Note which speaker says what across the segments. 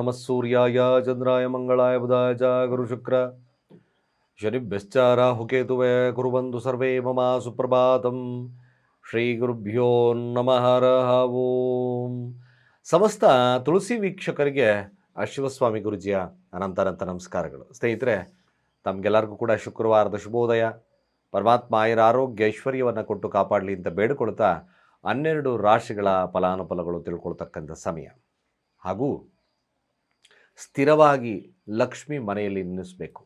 Speaker 1: ನಮಃ ಸೂರ್ಯಾಯ ಚಂದ್ರಾಯ ಮಂಗಳಾಯ ಬುಧಾಯ ಚ ಗುರುಶುಕ್ರ ಶನಿಭ್ಯಶ್ಚ ರಾಹುಕೇತುವೆ ಕುರುಬಂದು ಸರ್ವೇ ಮಮ ಸುಪ್ರಭಾತಂ ಶ್ರೀ ಗುರುಭ್ಯೋ ನಮಃ ಓಂ ಸಮಸ್ತ ತುಳಸಿ ವೀಕ್ಷಕರಿಗೆ ಅಶ್ವಸ್ವಾಮಿ ಗುರುಜಿಯ ಅನಂತನಂತ ನಮಸ್ಕಾರಗಳು. ಸ್ನೇಹಿತರೆ, ತಮಗೆಲ್ಲರಿಗೂ ಕೂಡ ಶುಕ್ರವಾರದ ಶುಭೋದಯ. ಪರಮಾತ್ಮ ಆಯರ ಆರೋಗ್ಯ ಐಶ್ವರ್ಯವನ್ನು ಕೊಟ್ಟು ಕಾಪಾಡಲಿ ಅಂತ ಬೇಡಿಕೊಳ್ತಾ ಹನ್ನೆರಡು ರಾಶಿಗಳ ಫಲಾನುಫಲಗಳು ತಿಳ್ಕೊಳ್ತಕ್ಕಂಥ ಸಮಯ. ಹಾಗೂ ಸ್ಥಿರವಾಗಿ ಲಕ್ಷ್ಮಿ ಮನೆಯಲ್ಲಿ ನಿಲ್ಲಿಸಬೇಕು.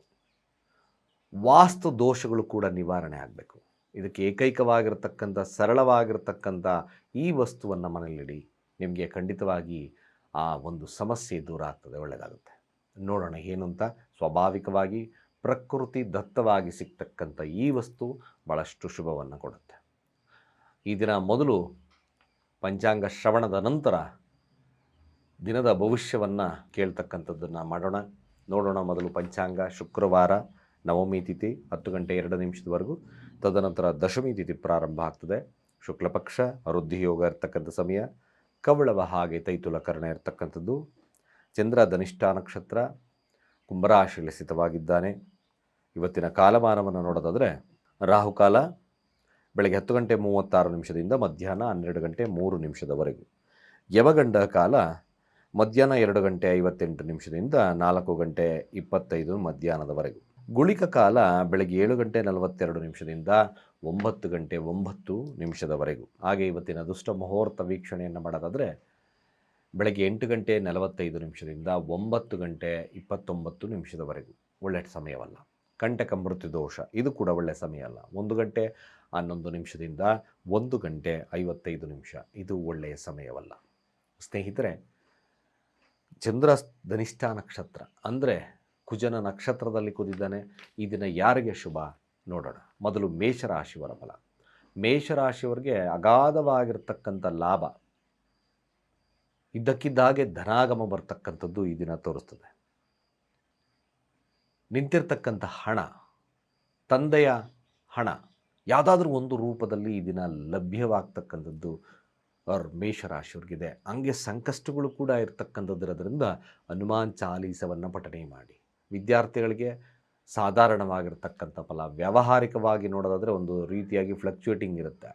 Speaker 1: ವಾಸ್ತು ದೋಷಗಳು ಕೂಡ ನಿವಾರಣೆ ಆಗಬೇಕು. ಇದಕ್ಕೆ ಏಕೈಕವಾಗಿರತಕ್ಕಂಥ, ಸರಳವಾಗಿರತಕ್ಕಂಥ ಈ ವಸ್ತುವನ್ನು ಮನೆಯಲ್ಲಿಡಿ, ನಿಮಗೆ ಖಂಡಿತವಾಗಿ ಆ ಒಂದು ಸಮಸ್ಯೆ ದೂರ ಆಗ್ತದೆ, ಒಳ್ಳೆಯದಾಗುತ್ತೆ. ನೋಡೋಣ ಏನು ಅಂತ ಸ್ವಾಭಾವಿಕವಾಗಿ, ಪ್ರಕೃತಿ ದತ್ತವಾಗಿ ಸಿಗ್ತಕ್ಕಂಥ ಈ ವಸ್ತು ಭಾಳಷ್ಟು ಶುಭವನ್ನು ಕೊಡುತ್ತೆ. ಈ ದಿನ ಮೊದಲು ಪಂಚಾಂಗ ಶ್ರವಣದ ನಂತರ ದಿನದ ಭವಿಷ್ಯವನ್ನು ಕೇಳ್ತಕ್ಕಂಥದ್ದನ್ನು ಮಾಡೋಣ. ನೋಡೋಣ ಮೊದಲು ಪಂಚಾಂಗ, ಶುಕ್ರವಾರ, ನವಮಿ ತಿಥಿ, ಹತ್ತು ಗಂಟೆ ಎರಡು ನಿಮಿಷದವರೆಗೂ. ತದನಂತರ ದಶಮಿ ತಿಥಿ ಪ್ರಾರಂಭ ಆಗ್ತದೆ. ಶುಕ್ಲಪಕ್ಷ, ವೃದ್ಧಿ ಯೋಗ ಇರ್ತಕ್ಕಂಥ ಸಮಯ ಕವಳವ ಹಾಗೆ ತೈತುಲ ಕರ್ಣ ಇರ್ತಕ್ಕಂಥದ್ದು. ಚಂದ್ರ ಧನಿಷ್ಠ ನಕ್ಷತ್ರ, ಕುಂಭರಾಶಿಯಲ್ಲಿ ಸ್ಥಿತವಾಗಿದ್ದಾನೆ. ಇವತ್ತಿನ ಕಾಲಮಾನವನ್ನು ನೋಡೋದಾದರೆ ರಾಹುಕಾಲ ಬೆಳಗ್ಗೆ ಹತ್ತು ಗಂಟೆ ಮೂವತ್ತಾರು ನಿಮಿಷದಿಂದ ಮಧ್ಯಾಹ್ನ ಹನ್ನೆರಡು ಗಂಟೆ ಮೂರು ನಿಮಿಷದವರೆಗೂ. ಯವಗಂಡ ಕಾಲ ಮಧ್ಯಾಹ್ನ ಎರಡು ಗಂಟೆ ಐವತ್ತೆಂಟು ನಿಮಿಷದಿಂದ ನಾಲ್ಕು ಗಂಟೆ ಇಪ್ಪತ್ತೈದು ಮಧ್ಯಾಹ್ನದವರೆಗೂ. ಗುಳಿಕ ಕಾಲ ಬೆಳಗ್ಗೆ ಏಳು ಗಂಟೆ ನಲವತ್ತೆರಡು ನಿಮಿಷದಿಂದ ಒಂಬತ್ತು ಗಂಟೆ ಒಂಬತ್ತು ನಿಮಿಷದವರೆಗೂ. ಹಾಗೆ ಇವತ್ತಿನ ದುಷ್ಟ ಮುಹೂರ್ತ ವೀಕ್ಷಣೆಯನ್ನು ಮಾಡೋದಾದರೆ, ಬೆಳಗ್ಗೆ ಎಂಟು ಗಂಟೆ ನಲವತ್ತೈದು ನಿಮಿಷದಿಂದ ಒಂಬತ್ತು ಗಂಟೆ ಇಪ್ಪತ್ತೊಂಬತ್ತು ನಿಮಿಷದವರೆಗೂ. ಒಳ್ಳೆ ಸಮಯವಲ್ಲ. ಕಂಟಕ ಮೃತ್ಯು ದೋಷ ಇದು ಕೂಡ ಒಳ್ಳೆಯ ಸಮಯ ಅಲ್ಲ. ಒಂದು ಗಂಟೆ ಹನ್ನೊಂದು ನಿಮಿಷದಿಂದ ಒಂದು ಗಂಟೆ ಐವತ್ತೈದು ನಿಮಿಷ, ಇದು ಒಳ್ಳೆಯ ಸಮಯವಲ್ಲ. ಸ್ನೇಹಿತರೆ ಚಂದ್ರ ಧನಿಷ್ಠ ನಕ್ಷತ್ರ ಅಂದರೆ ಕುಜನ ನಕ್ಷತ್ರದಲ್ಲಿ ಕುದಿದ್ದಾನೆ ಈ ದಿನ ಯಾರಿಗೆ ಶುಭ ನೋಡೋಣ. ಮೊದಲು ಮೇಷರಾಶಿಯವರ ಫಲ. ಮೇಷರಾಶಿಯವರಿಗೆ ಅಗಾಧವಾಗಿರ್ತಕ್ಕಂಥ ಲಾಭ. ಇದ್ದಕ್ಕಿದ್ದಾಗೆ ಧನಾಗಮ ಬರ್ತಕ್ಕಂಥದ್ದು ಈ ದಿನ ತೋರಿಸ್ತದೆ. ನಿಂತಿರ್ತಕ್ಕಂಥ ಹಣ, ತಂದೆಯ ಹಣ, ಯಾವುದಾದ್ರೂ ಒಂದು ರೂಪದಲ್ಲಿ ಈ ದಿನ ಲಭ್ಯವಾಗ್ತಕ್ಕಂಥದ್ದು ಅವ್ರ ಮೇಷರಾಶಿಯವ್ರಿಗಿದೆ ಹಂಗೆ ಸಂಕಷ್ಟಗಳು ಕೂಡ ಇರತಕ್ಕಂಥದ್ದಿರೋದ್ರಿಂದ ಹನುಮಾನ್ ಚಾಲೀಸವನ್ನು ಪಠನೆ ಮಾಡಿ. ವಿದ್ಯಾರ್ಥಿಗಳಿಗೆ ಸಾಧಾರಣವಾಗಿರ್ತಕ್ಕಂಥ ಫಲ. ವ್ಯಾವಹಾರಿಕವಾಗಿ ನೋಡೋದಾದರೆ ಒಂದು ರೀತಿಯಾಗಿ ಫ್ಲಕ್ಚುಯೇಟಿಂಗ್ ಇರುತ್ತೆ.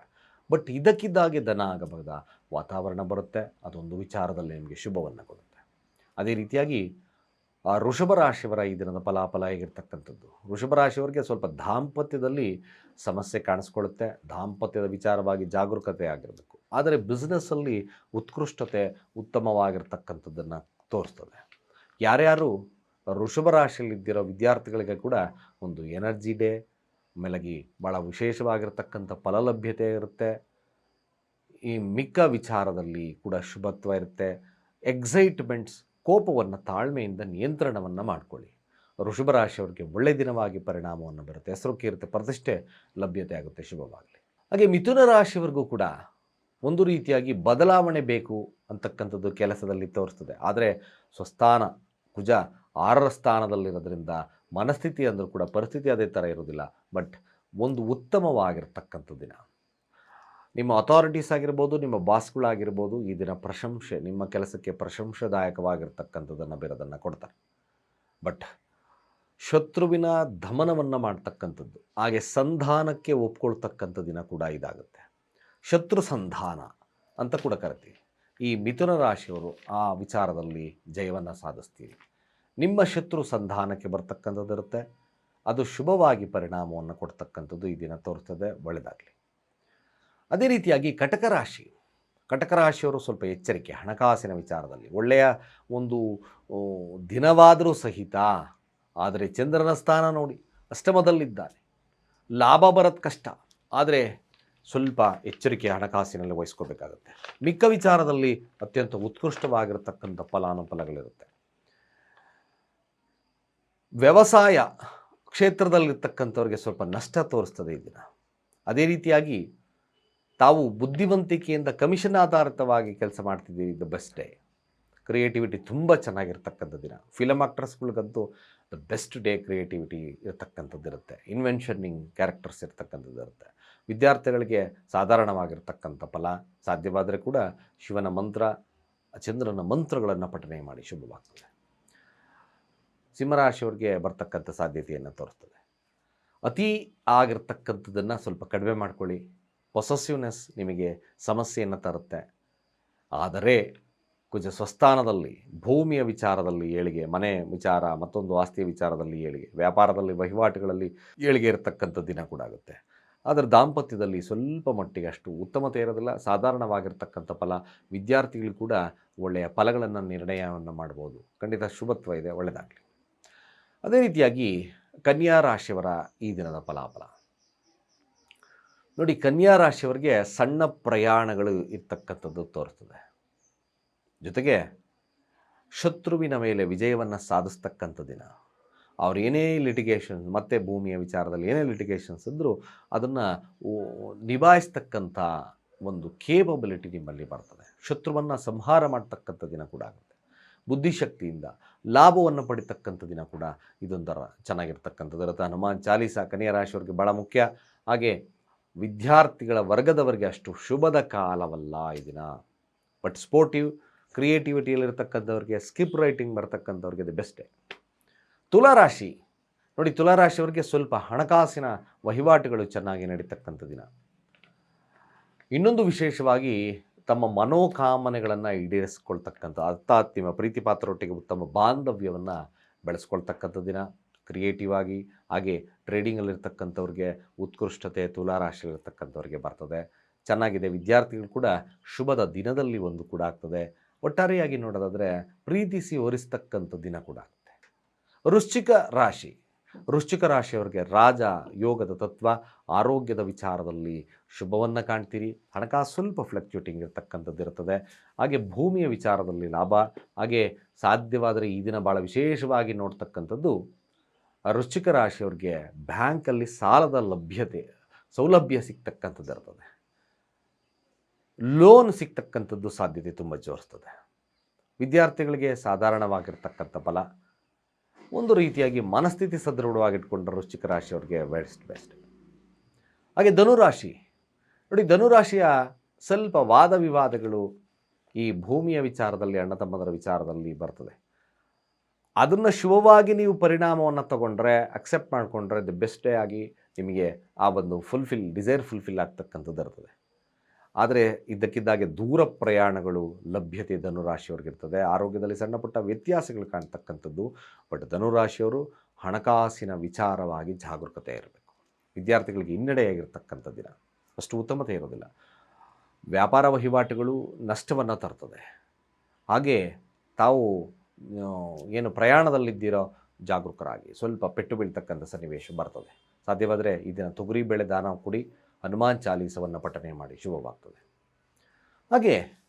Speaker 1: ಬಟ್ ಇದಕ್ಕಿದ್ದಾಗೆ ದನ ಆಗಬಹುದ? ವಾತಾವರಣ ಬರುತ್ತೆ. ಅದೊಂದು ವಿಚಾರದಲ್ಲಿ ನಿಮಗೆ ಶುಭವನ್ನು ಕೊಡುತ್ತೆ. ಅದೇ ರೀತಿಯಾಗಿ ಆ ಋಷಭ ರಾಶಿಯವರ ಈ ದಿನದ ಫಲಾಫಲ ಹೇಗಿರ್ತಕ್ಕಂಥದ್ದು? ಋಷಭ ರಾಶಿಯವರಿಗೆ ಸ್ವಲ್ಪ ದಾಂಪತ್ಯದಲ್ಲಿ ಸಮಸ್ಯೆ ಕಾಣಿಸ್ಕೊಳ್ಳುತ್ತೆ. ದಾಂಪತ್ಯದ ವಿಚಾರವಾಗಿ ಜಾಗರೂಕತೆ ಆಗಿರಬೇಕು. ಆದರೆ ಬಿಸ್ನೆಸ್ಸಲ್ಲಿ ಉತ್ಕೃಷ್ಟತೆ ಉತ್ತಮವಾಗಿರ್ತಕ್ಕಂಥದ್ದನ್ನು ತೋರಿಸ್ತದೆ. ಯಾರ್ಯಾರು ಋಷಭ ರಾಶಿಯಲ್ಲಿದ್ದಿರೋ ವಿದ್ಯಾರ್ಥಿಗಳಿಗೆ ಕೂಡ ಒಂದು ಎನರ್ಜಿ ಡೇ ಮೆಲಗಿ ಭಾಳ ವಿಶೇಷವಾಗಿರ್ತಕ್ಕಂಥ ಫಲಲಭ್ಯತೆ ಇರುತ್ತೆ. ಈ ಮಿಕ್ಕ ವಿಚಾರದಲ್ಲಿ ಕೂಡ ಶುಭತ್ವ ಇರುತ್ತೆ. ಎಕ್ಸೈಟ್ಮೆಂಟ್ಸ್ ಕೋಪವನ್ನು ತಾಳ್ಮೆಯಿಂದ ನಿಯಂತ್ರಣವನ್ನು ಮಾಡಿಕೊಳ್ಳಿ. ವೃಷಭ ರಾಶಿಯವರಿಗೆ ಒಳ್ಳೆ ದಿನವಾಗಿ ಪರಿಣಾಮವನ್ನು ಬರುತ್ತೆ. ಹೆಸರು ಕೀರುತ್ತೆ ಪ್ರತಿಷ್ಠೆ ಲಭ್ಯತೆ ಆಗುತ್ತೆ ಶುಭವಾಗಲಿ. ಹಾಗೆ ಮಿಥುನ ರಾಶಿಯವರೆಗೂ ಕೂಡ ಒಂದು ರೀತಿಯಾಗಿ ಬದಲಾವಣೆ ಬೇಕು ಅಂತಕ್ಕಂಥದ್ದು ಕೆಲಸದಲ್ಲಿ ತೋರಿಸ್ತದೆ. ಆದರೆ ಸ್ವಸ್ಥಾನ, ಕುಜ ಆರರ ಸ್ಥಾನದಲ್ಲಿರೋದ್ರಿಂದ ಮನಸ್ಥಿತಿ ಅಂದರೂ ಕೂಡ ಪರಿಸ್ಥಿತಿ ಅದೇ ಥರ ಇರೋದಿಲ್ಲ ಬಟ್ ಒಂದು ಉತ್ತಮವಾಗಿರ್ತಕ್ಕಂಥ ದಿನ ನಿಮ್ಮ ಅಥಾರಿಟೀಸ್ ಆಗಿರ್ಬೋದು, ನಿಮ್ಮ ಬಾಸ್ಗಳಾಗಿರ್ಬೋದು ಈ ದಿನ ಪ್ರಶಂಸೆ, ನಿಮ್ಮ ಕೆಲಸಕ್ಕೆ ಪ್ರಶಂಸದಾಯಕವಾಗಿರ್ತಕ್ಕಂಥದ್ದನ್ನು ಬಿರೋದನ್ನು ಕೊಡ್ತಾರೆ. ಬಟ್ ಶತ್ರುವಿನ ದಮನವನ್ನು ಮಾಡ್ತಕ್ಕಂಥದ್ದು, ಹಾಗೆ ಸಂಧಾನಕ್ಕೆ ಒಪ್ಕೊಳ್ತಕ್ಕಂಥ ದಿನ ಕೂಡ ಇದಾಗುತ್ತೆ. ಶತ್ರು ಸಂಧಾನ ಅಂತ ಕೂಡ ಕರಿತೀವಿ. ಈ ಮಿಥುನ ರಾಶಿಯವರು ಆ ವಿಚಾರದಲ್ಲಿ ಜಯವನ್ನು ಸಾಧಿಸ್ತೀರಿ. ನಿಮ್ಮ ಶತ್ರು ಸಂಧಾನಕ್ಕೆ ಬರ್ತಕ್ಕಂಥದ್ದು ಇರುತ್ತೆ. ಅದು ಶುಭವಾಗಿ ಪರಿಣಾಮವನ್ನು ಕೊಡ್ತಕ್ಕಂಥದ್ದು ಈ ದಿನ ತೋರಿಸ್ತದೆ ಒಳ್ಳೆಯದಾಗಲಿ ಅದೇ ರೀತಿಯಾಗಿ ಕಟಕ ರಾಶಿ, ಕಟಕ ರಾಶಿಯವರು ಸ್ವಲ್ಪ ಎಚ್ಚರಿಕೆ, ಹಣಕಾಸಿನ ವಿಚಾರದಲ್ಲಿ. ಒಳ್ಳೆಯ ಒಂದು ದಿನವಾದರೂ ಸಹಿತ, ಆದರೆ ಚಂದ್ರನ ಸ್ಥಾನ ನೋಡಿ, ಅಷ್ಟಮದಲ್ಲಿದ್ದಾನೆ. ಲಾಭ ಬರೋದು ಕಷ್ಟ, ಆದರೆ ಸ್ವಲ್ಪ ಎಚ್ಚರಿಕೆ ಹಣಕಾಸಿನಲ್ಲಿ ವಹಿಸ್ಕೋಬೇಕಾಗುತ್ತೆ. ಮಿಕ್ಕ ವಿಚಾರದಲ್ಲಿ ಅತ್ಯಂತ ಉತ್ಕೃಷ್ಟವಾಗಿರತಕ್ಕಂಥ ಫಲಾನುಫಲಗಳಿರುತ್ತೆ ವ್ಯವಸಾಯ ಕ್ಷೇತ್ರದಲ್ಲಿರ್ತಕ್ಕಂಥವ್ರಿಗೆ ಸ್ವಲ್ಪ ನಷ್ಟ ತೋರಿಸ್ತದೆ ಈ ದಿನ. ಅದೇ ರೀತಿಯಾಗಿ ತಾವು ಬುದ್ಧಿವಂತಿಕೆಯಿಂದ ಕಮಿಷನ್ ಆಧಾರಿತವಾಗಿ ಕೆಲಸ ಮಾಡ್ತಿದ್ದೀರಿ ದ ಬೆಸ್ಟ್ ಡೇ. ಕ್ರಿಯೇಟಿವಿಟಿ ತುಂಬ ಚೆನ್ನಾಗಿರ್ತಕ್ಕಂಥ ದಿನ. ಫಿಲಮ್ ಆಕ್ಟರ್ಸ್ಗಳಿಗಂತೂ ದ ಬೆಸ್ಟ್ ಡೇ ಕ್ರಿಯೇಟಿವಿಟಿ ಇರತಕ್ಕಂಥದ್ದು ಇರುತ್ತೆ ಇನ್ವೆನ್ಷನಿಂಗ್ ಕ್ಯಾರೆಕ್ಟರ್ಸ್ ಇರ್ತಕ್ಕಂಥದ್ದು ಇರುತ್ತೆ ವಿದ್ಯಾರ್ಥಿಗಳಿಗೆ ಸಾಧಾರಣವಾಗಿರ್ತಕ್ಕಂಥ ಫಲ ಸಾಧ್ಯವಾದರೆ ಕೂಡ ಶಿವನ ಮಂತ್ರ, ಚಂದ್ರನ ಮಂತ್ರಗಳನ್ನು ಪಠನೆ ಮಾಡಿ ಶುಭವಾಗ್ತದೆ. ಸಿಂಹರಾಶಿಯವ್ರಿಗೆ ಬರ್ತಕ್ಕಂಥ ಸಾಧ್ಯತೆಯನ್ನು ತೋರಿಸ್ತದೆ ಅತಿ ಆಗಿರ್ತಕ್ಕಂಥದ್ದನ್ನು ಸ್ವಲ್ಪ ಕಡಿಮೆ ಮಾಡ್ಕೊಳ್ಳಿ. ಪೊಸೆಸಿವ್ನೆಸ್ ನಿಮಗೆ ಸಮಸ್ಯೆಯನ್ನು ತರುತ್ತೆ. ಆದರೆ ಕುಜ ಸ್ವಸ್ಥಾನದಲ್ಲಿ, ಭೂಮಿಯ ವಿಚಾರದಲ್ಲಿ ಏಳಿಗೆ, ಮನೆ ವಿಚಾರ, ಮತ್ತೊಂದು ಆಸ್ತಿಯ ವಿಚಾರದಲ್ಲಿ ಏಳಿಗೆ, ವ್ಯಾಪಾರದಲ್ಲಿ ವಹಿವಾಟುಗಳಲ್ಲಿ ಏಳಿಗೆ ಇರತಕ್ಕಂಥ ದಿನ ಕೂಡ ಆಗುತ್ತೆ. ಆದರೆ ದಾಂಪತ್ಯದಲ್ಲಿ ಸ್ವಲ್ಪ ಮಟ್ಟಿಗೆ ಅಷ್ಟು ಉತ್ತಮತೆ ಇರೋದಿಲ್ಲ. ಸಾಧಾರಣವಾಗಿರ್ತಕ್ಕಂಥ ಫಲ ವಿದ್ಯಾರ್ಥಿಗಳು ಕೂಡ ಒಳ್ಳೆಯ ಫಲಗಳನ್ನು ನಿರ್ಣಯವನ್ನು ಮಾಡ್ಬೋದು. ಖಂಡಿತ ಶುಭತ್ವ ಇದೆ ಒಳ್ಳೆಯದಾಗಲಿ ಅದೇ ರೀತಿಯಾಗಿ ಕನ್ಯಾ ರಾಶಿಯವರ ಈ ದಿನದ ಫಲಾಫಲ. ನೋಡಿ, ಕನ್ಯಾ ರಾಶಿಯವರಿಗೆ ಸಣ್ಣ ಪ್ರಯಾಣಗಳು ಇರ್ತಕ್ಕಂಥದ್ದು ತೋರಿಸ್ತದೆ ಜೊತೆಗೆ ಶತ್ರುವಿನ ಮೇಲೆ ವಿಜಯವನ್ನು ಸಾಧಿಸ್ತಕ್ಕಂಥ ದಿನ. ಅವ್ರು ಏನೇ ಲಿಟಿಗೇಷನ್ ಮತ್ತೆ ಭೂಮಿಯ ವಿಚಾರದಲ್ಲಿ ಏನೇ ಲಿಟಿಗೇಷನ್ಸ್ ಇದ್ದರೂ ಅದನ್ನು ನಿಭಾಯಿಸ್ತಕ್ಕಂಥ ಒಂದು ಕೇಪಬಿಲಿಟಿ ನಿಮ್ಮಲ್ಲಿ ಬರ್ತದೆ. ಶತ್ರುವನ್ನು ಸಂಹಾರ ಮಾಡ್ತಕ್ಕಂಥ ದಿನ ಕೂಡ ಆಗುತ್ತೆ. ಬುದ್ಧಿಶಕ್ತಿಯಿಂದ ಲಾಭವನ್ನು ಪಡಿತಕ್ಕಂಥ ದಿನ ಕೂಡ ಇದೊಂಥರ ಚೆನ್ನಾಗಿರ್ತಕ್ಕಂಥದ್ದು. ಇರುತ್ತೆ ಹನುಮಾನ್ ಚಾಲೀಸ, ಕನ್ಯಾ ರಾಶಿಯವ್ರಿಗೆ ಭಾಳ ಮುಖ್ಯ. ಹಾಗೆ ವಿದ್ಯಾರ್ಥಿಗಳ ವರ್ಗದವರಿಗೆ ಅಷ್ಟು ಶುಭದ ಕಾಲವಲ್ಲ ಈ ದಿನ. ಬಟ್ ಸ್ಪೋರ್ಟಿವ್ ಕ್ರಿಯೇಟಿವಿಟಿಯಲ್ಲಿರ್ತಕ್ಕಂಥವ್ರಿಗೆ ಸ್ಕಿಪ್ ರೈಟಿಂಗ್ ಬರ್ತಕ್ಕಂಥವ್ರಿಗೆ ಅದು ಬೆಸ್ಟೇ ತುಲಾರಾಶಿ. ನೋಡಿ, ತುಲಾರಾಶಿಯವರಿಗೆ ಸ್ವಲ್ಪ ಹಣಕಾಸಿನ ವಹಿವಾಟುಗಳು ಚೆನ್ನಾಗಿ ನಡೀತಕ್ಕಂಥ ದಿನ. ಇನ್ನೊಂದು ವಿಶೇಷವಾಗಿ ತಮ್ಮ ಮನೋಕಾಮನೆಗಳನ್ನು ಈಡೇರಿಸ್ಕೊಳ್ತಕ್ಕಂಥ ಅರ್ಥಾತ್ಮ ಪ್ರೀತಿ ಪಾತ್ರರೊಟ್ಟಿಗೆ ಉತ್ತಮ ಬಾಂಧವ್ಯವನ್ನು ಬೆಳೆಸ್ಕೊಳ್ತಕ್ಕಂಥ ದಿನ. ಕ್ರಿಯೇಟಿವ್ ಆಗಿ, ಹಾಗೆ ಟ್ರೇಡಿಂಗಲ್ಲಿರ್ತಕ್ಕಂಥವ್ರಿಗೆ ಉತ್ಕೃಷ್ಟತೆ, ತುಲಾರಾಶಿಯಲ್ಲಿರ್ತಕ್ಕಂಥವ್ರಿಗೆ ಬರ್ತದೆ. ಚೆನ್ನಾಗಿದೆ, ವಿದ್ಯಾರ್ಥಿಗಳು ಕೂಡ ಶುಭದ ದಿನದಲ್ಲಿ ಒಂದು ಕೂಡ ಆಗ್ತದೆ. ಒಟ್ಟಾರೆಯಾಗಿ ನೋಡೋದಾದರೆ, ಪ್ರೀತಿಸಿ ಒರಿಸ್ತಕ್ಕಂಥ ದಿನ ಕೂಡ ವೃಶ್ಚಿಕ ರಾಶಿ. ವೃಶ್ಚಿಕ ರಾಶಿಯವರಿಗೆ ರಾಜ ಯೋಗದ ತತ್ವ, ಆರೋಗ್ಯದ ವಿಚಾರದಲ್ಲಿ ಶುಭವನ್ನು ಕಾಣ್ತೀರಿ. ಹಣಕಾಸು ಸ್ವಲ್ಪ ಫ್ಲಕ್ಚುಯೇಟಿಂಗ್ ಇರತಕ್ಕಂಥದ್ದು ಇರ್ತದೆ. ಹಾಗೆ ಭೂಮಿಯ ವಿಚಾರದಲ್ಲಿ ಲಾಭ, ಹಾಗೆ ಸಾಧ್ಯವಾದರೆ ಈ ದಿನ ಭಾಳ ವಿಶೇಷವಾಗಿ ನೋಡ್ತಕ್ಕಂಥದ್ದು, ವೃಶ್ಚಿಕ ರಾಶಿಯವ್ರಿಗೆ ಬ್ಯಾಂಕಲ್ಲಿ ಸಾಲದ ಲಭ್ಯತೆ, ಸೌಲಭ್ಯ ಸಿಗ್ತಕ್ಕಂಥದ್ದು ಇರ್ತದೆ. ಲೋನ್ ಸಿಗ್ತಕ್ಕಂಥದ್ದು ಸಾಧ್ಯತೆ ತುಂಬ ಜೋರಿಸ್ತದೆ. ವಿದ್ಯಾರ್ಥಿಗಳಿಗೆ ಸಾಧಾರಣವಾಗಿರ್ತಕ್ಕಂಥ ಫಲ ಒಂದು ರೀತಿಯಾಗಿ ಮನಸ್ಥಿತಿ ಸದೃಢವಾಗಿಟ್ಕೊಂಡ್ರೆ ವೃಶ್ಚಿಕ ರಾಶಿಯವ್ರಿಗೆ ಬೆಸ್ಟ್ ಬೆಸ್ಟ್ ಹಾಗೆ ಧನುರಾಶಿ. ನೋಡಿ, ಧನುರಾಶಿಯ ಸ್ವಲ್ಪ ವಾದ ವಿವಾದಗಳು ಈ ಭೂಮಿಯ ವಿಚಾರದಲ್ಲಿ, ಅಣ್ಣ ತಮ್ಮದರ ವಿಚಾರದಲ್ಲಿ ಬರ್ತದೆ. ಅದನ್ನು ಶುಭವಾಗಿ ನೀವು ಪರಿಣಾಮವನ್ನು ತಗೊಂಡ್ರೆ ಅಕ್ಸೆಪ್ಟ್ ಮಾಡಿಕೊಂಡ್ರೆ ದ ಬೆಸ್ಟೇ ಆಗಿ ನಿಮಗೆ ಆ ಒಂದು ಫುಲ್ಫಿಲ್ ಡಿಸೈರ್ ಫುಲ್ಫಿಲ್ ಆಗ್ತಕ್ಕಂಥದ್ದು ಇರ್ತದೆ. ಆದರೆ ಇದ್ದಕ್ಕಿದ್ದಾಗೆ ದೂರ ಪ್ರಯಾಣಗಳು ಲಭ್ಯತೆ ಧನುರಾಶಿಯವ್ರಿಗಿರ್ತದೆ. ಆರೋಗ್ಯದಲ್ಲಿ ಸಣ್ಣ ಪುಟ್ಟ ವ್ಯತ್ಯಾಸಗಳು ಕಾಣ್ತಕ್ಕಂಥದ್ದು. ಬಟ್ ಧನುರಾಶಿಯವರು ಹಣಕಾಸಿನ ವಿಚಾರವಾಗಿ ಜಾಗರೂಕತೆ ಇರಬೇಕು. ವಿದ್ಯಾರ್ಥಿಗಳಿಗೆ ಹಿನ್ನಡೆಯಾಗಿರ್ತಕ್ಕಂಥ ದಿನ. ಅಷ್ಟು ಉತ್ತಮತೆ ಇರೋದಿಲ್ಲ. ವ್ಯಾಪಾರ ವಹಿವಾಟುಗಳು ನಷ್ಟವನ್ನು ತರ್ತದೆ. ಹಾಗೆ ತಾವು ಏನು ಪ್ರಯಾಣದಲ್ಲಿದ್ದೀರೋ ಜಾಗರೂಕರಾಗಿ ಸ್ವಲ್ಪ ಪೆಟ್ಟು ಬೀಳ್ತಕ್ಕಂಥ ಸನ್ನಿವೇಶ ಬರ್ತದೆ. ಸಾಧ್ಯವಾದರೆ ಈ ದಿನ ತೊಗರಿ, ಬೇಳೆ, ದಾನ ಕೊಡಿ. ಹನುಮಾನ್ ಚಾಲೀಸವನ್ನು ಪಠನೆ ಮಾಡಿ ಶುಭವಾಗ್ತದೆ. ಹಾಗೆ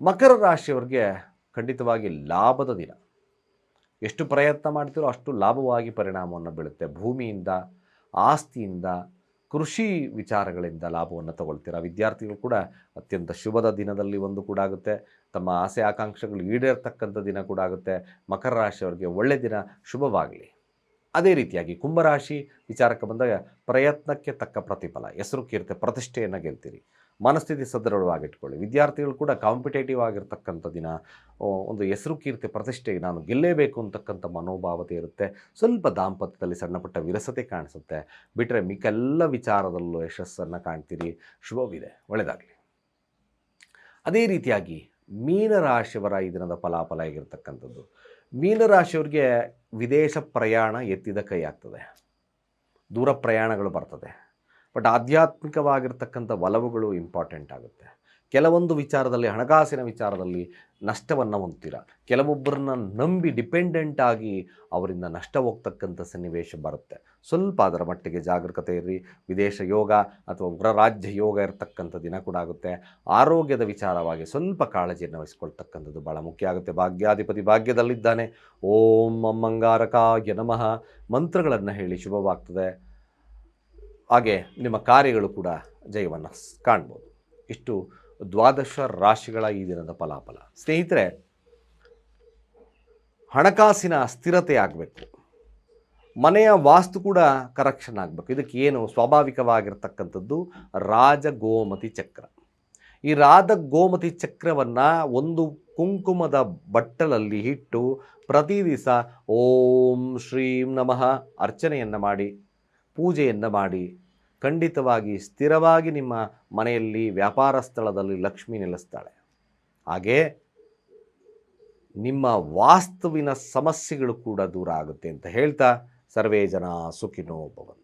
Speaker 1: ಮಕರ ರಾಶಿಯವರಿಗೆ ಖಂಡಿತವಾಗಿ ಲಾಭದ ದಿನ. ಎಷ್ಟು ಪ್ರಯತ್ನ ಮಾಡ್ತೀರೋ ಅಷ್ಟು ಲಾಭವಾಗಿ ಪರಿಣಾಮವನ್ನು ಬೀಳುತ್ತೆ. ಭೂಮಿಯಿಂದ, ಆಸ್ತಿಯಿಂದ, ಕೃಷಿ ವಿಚಾರಗಳಿಂದ ಲಾಭವನ್ನು ತಗೊಳ್ತೀರಾ? ವಿದ್ಯಾರ್ಥಿಗಳು ಕೂಡ ಅತ್ಯಂತ ಶುಭದ ದಿನದಲ್ಲಿ ಒಂದು ಕೂಡ ಆಗುತ್ತೆ. ತಮ್ಮ ಆಸೆ, ಆಕಾಂಕ್ಷೆಗಳು ಈಡೇರ್ತಕ್ಕಂಥ ದಿನ ಕೂಡ ಆಗುತ್ತೆ. ಮಕರ ರಾಶಿಯವರಿಗೆ ಒಳ್ಳೆಯ ದಿನ. ಶುಭವಾಗಲಿ. ಅದೇ ರೀತಿಯಾಗಿ ಕುಂಭರಾಶಿ ವಿಚಾರಕ್ಕೆ ಬಂದಾಗ ಪ್ರಯತ್ನಕ್ಕೆ ತಕ್ಕ ಪ್ರತಿಫಲ, ಹೆಸರು ಕೀರ್ತಿ, ಪ್ರತಿಷ್ಠೆಯನ್ನು ಗೆಲ್ತೀರಿ. ಮನಸ್ಥಿತಿ ಸದೃಢವಾಗಿಟ್ಕೊಳ್ಳಿ. ವಿದ್ಯಾರ್ಥಿಗಳು ಕೂಡ ಕಾಂಪಿಟೇಟಿವ್ ಆಗಿರ್ತಕ್ಕಂಥ ದಿನ ಒಂದು ಹೆಸರು ಕೀರ್ತಿ ಪ್ರತಿಷ್ಠೆ ನಾನು ಗೆಲ್ಲೇಬೇಕು ಅಂತಕ್ಕಂಥ ಮನೋಭಾವತೆ ಇರುತ್ತೆ. ಸ್ವಲ್ಪ ದಾಂಪತ್ಯದಲ್ಲಿ ಸಣ್ಣಪುಟ್ಟ ವಿರಸತೆ ಕಾಣಿಸುತ್ತೆ. ಬಿಟ್ಟರೆ ಮಿಕ್ಕೆಲ್ಲ ವಿಚಾರದಲ್ಲೂ ಯಶಸ್ಸನ್ನು ಕಾಣ್ತೀರಿ. ಶುಭವಿದೆ. ಒಳ್ಳೆಯದಾಗಲಿ ಅದೇ ರೀತಿಯಾಗಿ ಮೀನರಾಶಿಯವರ ಈ ದಿನದ ಫಲಾಫಲ ಆಗಿರ್ತಕ್ಕಂಥದ್ದು ಮೀನರಾಶಿಯವರಿಗೆ ವಿದೇಶ ಪ್ರಯಾಣ ಎತ್ತಿದ ಕೈ ಆಗ್ತದೆ. ದೂರ ಪ್ರಯಾಣಗಳು ಬರ್ತದೆ. ಬಟ್ ಆಧ್ಯಾತ್ಮಿಕವಾಗಿರ್ತಕ್ಕಂಥ ಒಲವುಗಳು ಇಂಪಾರ್ಟೆಂಟ್ ಆಗುತ್ತೆ. ಕೆಲವೊಂದು ವಿಚಾರದಲ್ಲಿ, ಹಣಕಾಸಿನ ವಿಚಾರದಲ್ಲಿ ನಷ್ಟವನ್ನು ಹೊಂದ್ತೀರ. ಕೆಲವೊಬ್ಬರನ್ನ ನಂಬಿ ಡಿಪೆಂಡೆಂಟ್ ಆಗಿ ಅವರಿಂದ ನಷ್ಟ ಹೋಗ್ತಕ್ಕಂಥ ಸನ್ನಿವೇಶ ಬರುತ್ತೆ. ಸ್ವಲ್ಪ ಅದರ ಮಟ್ಟಿಗೆ ಜಾಗರೂಕತೆ ಇರ್ರಿ. ವಿದೇಶ ಯೋಗ ಅಥವಾ ಉಗ್ರರಾಜ್ಯ ಯೋಗ ಇರತಕ್ಕಂಥ ದಿನ ಕೂಡ ಆಗುತ್ತೆ. ಆರೋಗ್ಯದ ವಿಚಾರವಾಗಿ ಸ್ವಲ್ಪ ಕಾಳಜಿಯನ್ನು ವಹಿಸ್ಕೊಳ್ತಕ್ಕಂಥದ್ದು ಭಾಳ ಮುಖ್ಯ ಆಗುತ್ತೆ. ಭಾಗ್ಯಾಧಿಪತಿ ಭಾಗ್ಯದಲ್ಲಿದ್ದಾನೆ. ಓಂ ಅಮ್ಮಂಗಾರಕಾಯ ನಮಃ. ಮಂತ್ರಗಳನ್ನು ಹೇಳಿ ಶುಭವಾಗ್ತದೆ. ಹಾಗೆ ನಿಮ್ಮ ಕಾರ್ಯಗಳು ಕೂಡ ಜಯವನ್ನು ಕಾಣ್ಬೋದು. ಇಷ್ಟು ದ್ವಾದಶ ರಾಶಿಗಳ ಈ ದಿನದ ಫಲಾಫಲ. ಸ್ನೇಹಿತರೆ, ಹಣಕಾಸಿನ ಸ್ಥಿರತೆ ಆಗಬೇಕು. ಮನೆಯ ವಾಸ್ತು ಕೂಡ ಕರೆಕ್ಷನ್ ಆಗಬೇಕು. ಇದಕ್ಕೆ ಏನು ಸ್ವಾಭಾವಿಕವಾಗಿರ್ತಕ್ಕಂಥದ್ದು? ರಾಜಗೋಮತಿ ಚಕ್ರ. ಈ ರಾಧ ಗೋಮತಿ ಚಕ್ರವನ್ನು ಒಂದು ಕುಂಕುಮದ ಬಟ್ಟಲಲ್ಲಿ ಇಟ್ಟು ಪ್ರತಿ ದಿವಸ ಓಂ ಶ್ರೀಂ ನಮಃ ಅರ್ಚನೆಯನ್ನು ಮಾಡಿ, ಪೂಜೆಯನ್ನು ಮಾಡಿ ಖಂಡಿತವಾಗಿ ಸ್ಥಿರವಾಗಿ ನಿಮ್ಮ ಮನೆಯಲ್ಲಿ ವ್ಯಾಪಾರ ಸ್ಥಳದಲ್ಲಿ ಲಕ್ಷ್ಮಿ ನೆಲೆಸ್ತಾಳೆ. ಹಾಗೇ ನಿಮ್ಮ ವಾಸ್ತುವಿನ ಸಮಸ್ಯೆಗಳು ಕೂಡ ದೂರ ಆಗುತ್ತೆ ಅಂತ ಹೇಳ್ತಾ ಸರ್ವೇ ಜನ ಸುಖಿನೋ ಭವಂತು.